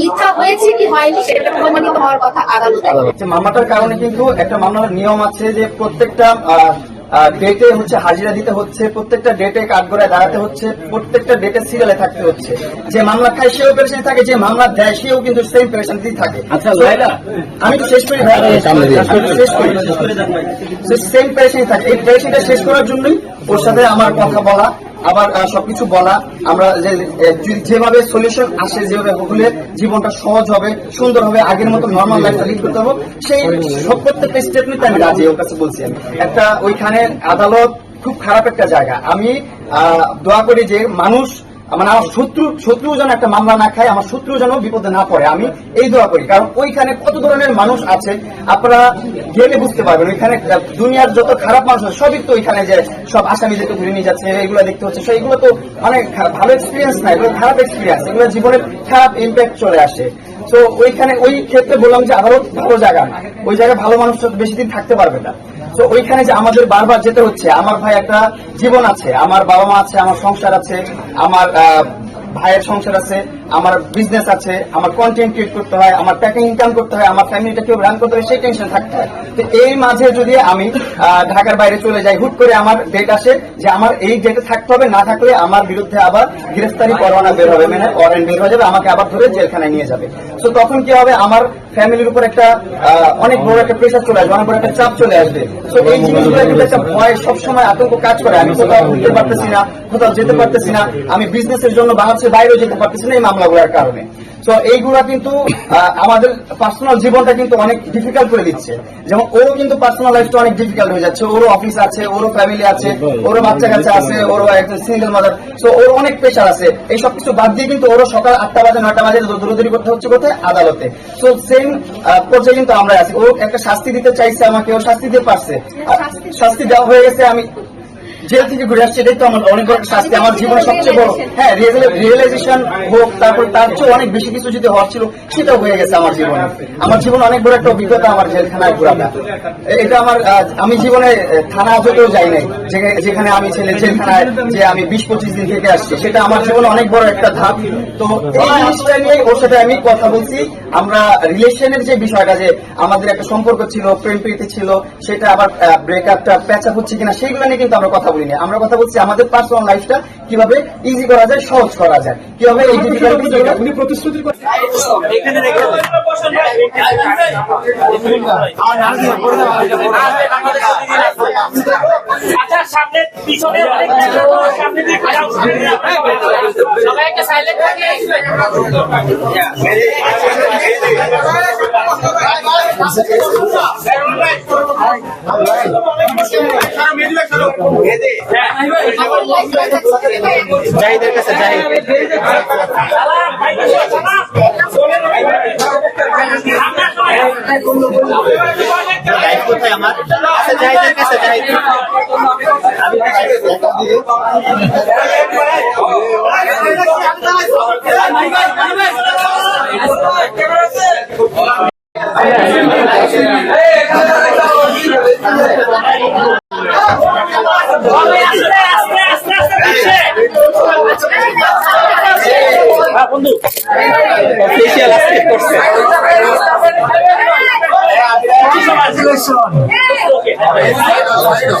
মিথ্যা হয়েছে কি হয়নি সেটা প্রমাণিত হওয়ার কথা আদালতে। মামলাটার কারণে কিন্তু একটা মামলার নিয়ম আছে যে প্রত্যেকটা ডেটে হচ্ছে হাজিরা দিতে হচ্ছে প্রত্যেকটা ডেটে কাঠগড়ায় দাঁড়াতে হচ্ছে প্রত্যেকটা ডেটে সিরিয়ালে থাকতে হচ্ছে। যে মামলা খায় সেও পেরেশানি থাকে যে মামলা দেয় সেও কিন্তু সেম পেরেশানিতেই থাকে। আচ্ছা, আমি তো শেষ করি তো শেষ করি। সেম পেরেশানি থাকে। এই পেরেশানিটা শেষ করার জন্যই ওর সাথে আমার কথা বলা। আবার সবকিছু বলা, আমরা যেভাবে সলিউশন আসে, যেভাবে হলে জীবনটা সহজ হবে, সুন্দর হবে, আগের মতো নর্মাল লাইফটা লিড করতে হবে, সেই সব প্রত্যেকটা স্টেটমেন্ট আমি রাজি, ওর কাছে বলছি একটা, ওইখানে আদালত খুব খারাপ একটা জায়গা। আমি দোয়া করি যে মানুষ মানে আমার শত্রু শত্রু যেন একটা মামলা না খায়, আমার শত্রু যেন বিপদে না পড়ে, আমি এই দোয়া করি। কারণ ওইখানে কত ধরনের মানুষ আছে, আপনারা গেলে বুঝতে পারবেন, ওইখানে দুনিয়ার যত খারাপ মানুষ আছে, সবই তো ওইখানে যে সব আসামিদেরকে ধরে নিয়ে যাচ্ছে, এগুলো দেখতে হচ্ছে এগুলো তো মানে ভালো এক্সপিরিয়েন্স না, এগুলো খারাপ এক্সপিরিয়েন্স এগুলো জীবনের খারাপ ইম্প্যাক্ট চলে আসে। তো ওইখানে ওই ক্ষেত্রে বললাম যে আদালত ভালো জায়গা না, ওই জায়গায় ভালো মানুষ বেশি দিন থাকতে পারবে না। তো ওইখানে যে আমাদের বারবার যেতে হচ্ছে, আমার ভাই একটা জীবন আছে, আমার বাবা মা আছে, আমার সংসার আছে, আমার ভাইয়ের সংসার আছে আমার বিজনেস আছে আমার কন্টেন্ট ক্রিয়েট করতে হয় আমার প্যাকিং ইনকাম করতে হয় আমার ফ্যামিলিটাকে রান করতে হয় সেই টেনশন থাকতে হয়। তো এই মাঝে যদি আমি ঢাকার বাইরে চলে যাই হুট করে আমার ডেট আসে যে আমার এই ডেটে থাকতে হবে না থাকলে আমার বিরুদ্ধে আবার গ্রেফতারি পরোয়ানা বের হবে মানে ওয়ারেন্ট বের হয়ে যাবে আমাকে আবার ধরে জেলখানায় নিয়ে যাবে। তো তখন কি হবে আমার ফ্যামিলির উপর একটা অনেক বড় একটা প্রেশার চলে আসবে অনেক বড় একটা চাপ চলে আসবে। তো এই জিনিসগুলো কিন্তু একটা ভয় সবসময় আতঙ্ক কাজ করে আমি কোথাও উঠতে পারতেছি না কোথাও যেতে পারতেছি না আমি বিজনেসের জন্য বাংলাদেশের বাইরেও যেতে পারতেছি না এই মামলাগুলোর কারণে। তো এইগুলা কিন্তু আমাদের পার্সোনাল জীবনটা কিন্তু অনেক ডিফিকাল্ট করে দিচ্ছে। যেমন ওরও কিন্তু পার্সোনাল লাইফটা অনেক ডিফিকাল্ট হয়ে যাচ্ছে। ওরও অফিস আছে ওরও ফ্যামিলি আছে ওরও বাচ্চা কাচ্চা আছে ওরও একজন সিঙ্গেল মাদার তো ওর অনেক প্রেশার আছে। এই সব কিছু বাদ দিয়ে কিন্তু ওরও সকাল আটটা বাজে নয়টা বাজে দৌড়দৌড়ি করতে হচ্ছে কোথায়? আদালতে। তো সেম পর্যায়ে কিন্তু আমরা আছি। ও একটা শাস্তি দিতে চাইছে আমাকে ও শাস্তি দিতে পারছে। শাস্তি দেওয়া হয়ে গেছে আমি জেল থেকে ঘুরে আসছে, এটাই তো আমার অনেক বড় শাস্তি, আমার জীবনে সবচেয়ে বড়। হ্যাঁ রিয়েলাইজেশন হোক, তারপর তার চেয়ে অনেক বেশি কিছু যদি হওয়ার ছিল, সেটাও হয়ে গেছে আমার জীবনে। আমার জীবনে অনেক বড় একটা অভিজ্ঞতা আমার জেলখানায় ঘোরাটা। এটা আমার আমি জীবনে থানা আজতেও যাই নাই যেখানে- আমি ছেলে জেলখানায় যে আমি বিশ পঁচিশ দিন থেকে আসছি, সেটা আমার জীবনে অনেক বড় একটা ধাপ। তো ওর সাথে আমি কথা বলছি। আমরা রিলেশনের যে বিষয়টা যে আমাদের একটা সম্পর্ক ছিল প্রেম প্রীতি ছিল, সেটা আবার ব্রেকআপটা প্যাচ হচ্ছে কিনা সেইগুলো নিয়ে কিন্তু আমরা কথা বলিনি। আমরা কথা বলছি আমাদের পার্সোনাল লাইফটা কীভাবে ইজি করা যায় সহজ করা যায়। কীভাবে এই উনি প্রতিশ্রুতি করে সামনে পিছনে অনেক সামনে দিয়ে খারাপ সবাই একটা সাইলেন্ট থাকে জাহিদের কাছে জাহিদ জাহিদ কোথায় আমার আচ্ছা জাহিদের কাছে জাহিদ বন্ধু ফেসিয়াল আজকে করছে আজকে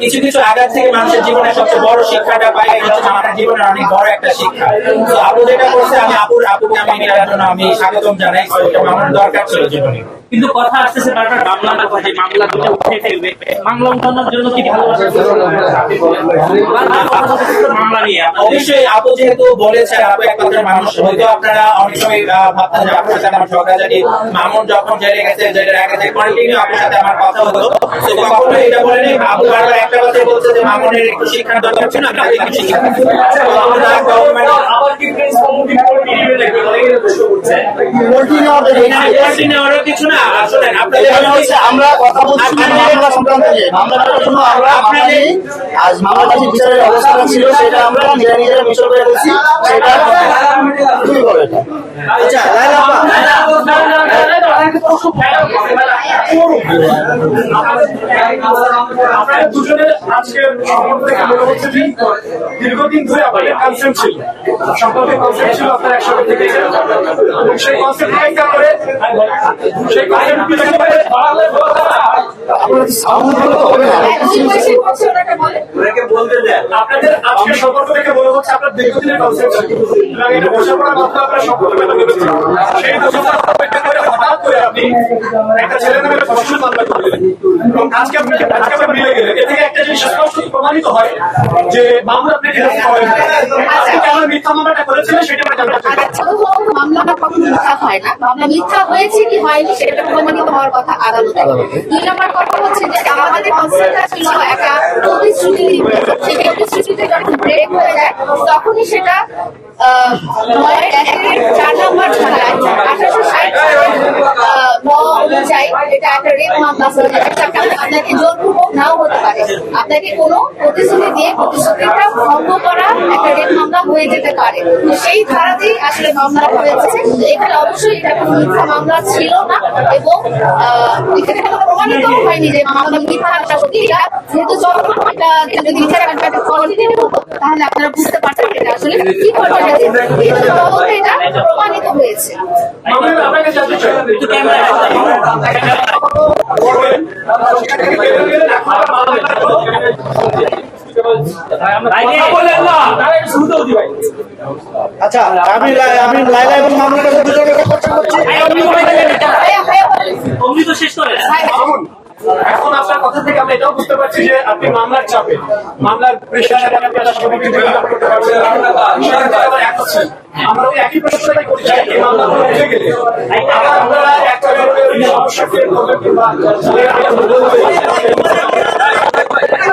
কিছু কিছু আঘাত থেকে মানুষের জীবনে সবচেয়ে বড় শিক্ষাটা পাই হচ্ছে আমার জীবনে অনেক বড় একটা শিক্ষা। আপু যেটা করছে আমি আপুর আপুকে আমি জন্য আমি স্বাগতম জানাই আমার দরকার ছিল জীবনে। কিন্তু কথা আসতেছে বারবার মামলার কথা যে মামলা দুটো উঠে ফেলবে। মামলা উঠানোর জন্য কি ভালোবাসা? কথা মামলা নিয়ে অবশ্যই আপু যেহেতু বলেছেন আপু এক কথার মানুষ হয়তো আপনারা অনেক সময় ভাবতেন যে আপনার সাথে আমার ঝগড়াঝাটি মামুন যখন জেলে গেছে জেলে রাখেছে কন্টিনিউ আপনার সাথে আমার কথা হতো। তো কখনো এটা বলেনি আপু বারবার একটা কথাই বলছে যে মামুনের একটু শিক্ষার দরকার ছিল তাকে একটু শিক্ষা। তো আমরা গভর্নমেন্ট আবার কি প্রিন্স কমিটি করে নিয়ে নাকি অনেকে প্রশ্ন করছে কিছু না আমরা কথা বলছি মামলা সংক্রান্ত নিয়ে মামলাটার জন্য আমরা মামলা আজ মামলাটা যে বিচারের অবস্থাটা ছিল সেটা আমরা নিজেরা নিজেরা বিচার করে বলছি সেটা তুমি বলো এটা আচ্ছা আপনারা দুজনের আজকে মনে হচ্ছে যে দীর্ঘদিন ধরে আপনাদের কনসেপ্ট ছিল সম্পর্কে কনসেপ্ট ছিল আপনারা একসাথে সেই কনসেপ্ট করে সেই কনসেপ্ট আপনাদের আজকের সম্পর্ক থেকে মনে হচ্ছে আপনার দীর্ঘদিনের কনসেপ্ট সম্পর্ক সেই অপেক্ষা করে হঠাৎ করে আপনি একটা ছেলে নামে ফসল মামলা করে এবং আজকে আপনি আজকে আপনি মিলে গেলেন। এ থেকে একটা জিনিস স্পষ্ট প্রমাণিত হয় যে মামলা আপনি হেরে করেন? আপনি কেন মিথ্যা মামলাটা করেছিলেন সেটা আমরা জানতে চাই। আচ্ছা মামলাটা কখনো মিথ্যা হয় না। মামলা মিথ্যা হয়েছে কি হয়নি সেটা প্রমাণিত হওয়ার কথা আদালতে। দুই নম্বর কথা হচ্ছে যে আমাদের কনসেপ্টটা ছিল একটা প্রতিশ্রুতি সেই প্রতিশ্রুতিতে যখন ব্রেক হয়ে যায় তখনই সেটা আহ, চার নম্বর ধারায় আঠারোশো ষাট অনুযায়ী এটা একটা রেপ মামলা আপনাকে জোরপূর্বক নাও হতে পারে আপনাকে কোনো প্রতিশ্রুতি দিয়ে প্রতিশ্রুতিটা ভঙ্গ করা একটা রেপ মামলা হয়ে যেতে পারে সেই ধারাতেই আসলে মামলা হয়েছে এখানে অবশ্যই এটা মিথ্যা মামলা ছিল না এবং কোনো প্রমাণিত হয়নি যে মিথ্যা এটা যেহেতু এটা যদি কন্টিনিউ হতো তাহলে আপনারা বুঝতে পারতেন এটা আসলে কি ঘটনা কিন্তু এটা প্রমাণিত হয়েছে আচ্ছা আমি লাই- আমি লাইলা এবং মামলাটা কথা তো শেষ করে এখন আপনার কথা থেকে আমরা এটাও বুঝতে পারছি যে আপনি মামলার চাপে মামলার প্রেশারে আপনারা সবাইকে যোগাযোগ করতে পারছেন। আমরা ওই একই প্রশ্নটাই করছি এই মামলাগুলো উঠে গেলে আপনারা একটা সমস্যা করবেন কিংবা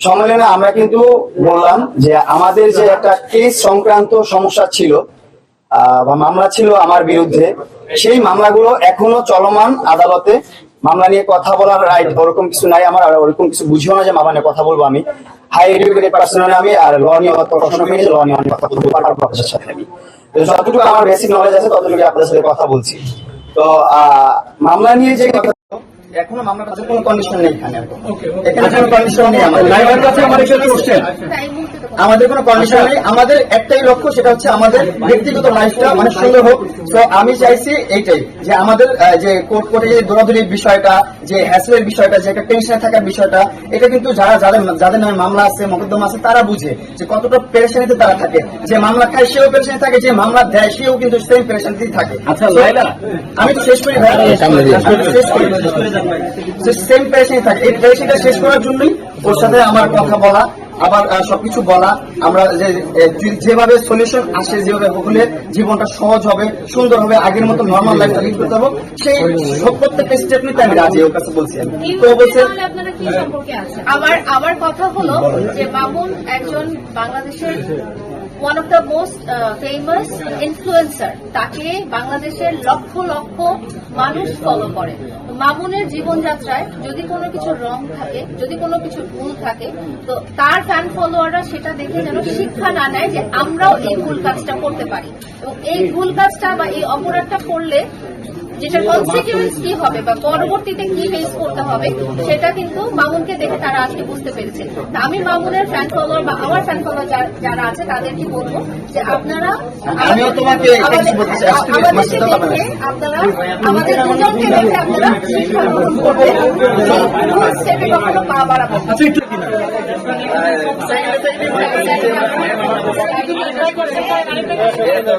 সম্মেলনে আমরা কিন্তু বললাম যে আমাদের যে একটা কেস সংক্রান্ত সমস্যা ছিল বা মামলা ছিল আমার বিরুদ্ধে, সেই মামলাগুলো এখনও চলমান আদালতে। মামলা নিয়ে কথা বলার রাইট ওরকম কিছু নাই আমার, আর ওরকম কিছু বুঝিও না যে মামলা নিয়ে কথা বলব আমি। হাই এডুকেটেড পার্সোনাল আমি, আর ল নিয়ে প্রফেশনাল আমি ল নিয়ে কথা বলতে পারব প্রফেসর সাথে আমি। যতটুকু আমার বেসিক নলেজ আছে ততটুকু আপনাদের সাথে কথা বলছি। তো মামলা নিয়ে যে এখনও মামলার কাছে কোনো কন্ডিশন নেই এখানে এখানে। কোনো কন্ডিশন নেই আমাদের। কাছে আমাদের কোনো কোশ্চেন আমাদের কোনো কন্ডিশন নেই। আমাদের একটাই লক্ষ্য সেটা হচ্ছে আমাদের ব্যক্তিগত লাইফটা অনেক সুন্দর হোক। তো আমি চাইছি এইটাই যে আমাদের যে কোর্ট কোর্টে যে দৌড়াদৌড়ির বিষয়টা যে হ্যাসেলের বিষয়টা যে একটা টেনশনে থাকার বিষয়টা এটা কিন্তু যারা যাদের যাদের নামে মামলা আছে মকদ্দমা আছে তারা বুঝে যে কতটা পেরেশানিতে তারা থাকে। যে মামলা খায় সেও পেরেশানি থাকে যে মামলা দেয় সেও কিন্তু সেম পেরেশানিতেই থাকে। আচ্ছা আমি তো শেষ করি ভাই। শেষ করি। সেম পেরেশানি থাকে। এই পেরেশানিটা শেষ করার জন্যই ওর সাথে আমার কথা বলা আবার আহ, সবকিছু বলা। আমরা যে যেভাবে সলিউশন আসে যেভাবে হলে জীবনটা সহজ হবে সুন্দর হবে আগের মতো নর্মাল লাইফটা লিড করতে হবে সেই সব প্রত্যেকটা স্টেপ নিতে আমি রাজি ওর কাছে বলছি তো বলছে আমার আমার কথা হলো যে মামুন একজন বাংলাদেশের one of the most famous influencer তাকে বাংলাদেশের লক্ষ লক্ষ মানুষ ফলো করে। মামুনের জীবনযাত্রায় যদি কোনো কিছু রং থাকে, যদি কোনো কিছু ভুল থাকে, তো তার ফ্যান ফলোয়াররা সেটা দেখে যেন শিক্ষা না নেয় যে আমরাও এই ভুল কাজটা করতে পারি। এবং এই ভুল কাজটা বা এই অপরাধটা করলে যেটার কনসিকুয়েন্স কি হবে বা পরবর্তীতে কি ফেস করতে হবে সেটা কিন্তু মামুনকে দেখে তারা আজকে বুঝতে পেরেছে। তা আমি মামুনের ফ্যান ফলোয়ার বা আমার ফ্যান ফলোয়ার যারা আছে তাদেরকে বলব যে আপনারা আমিও তোমাকে আপনারা আমাদের দুজনকে দেখে আপনারা শিক্ষা গ্রহণ করবেন ভুল কখনো পা বাড়াবেন না।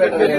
একটু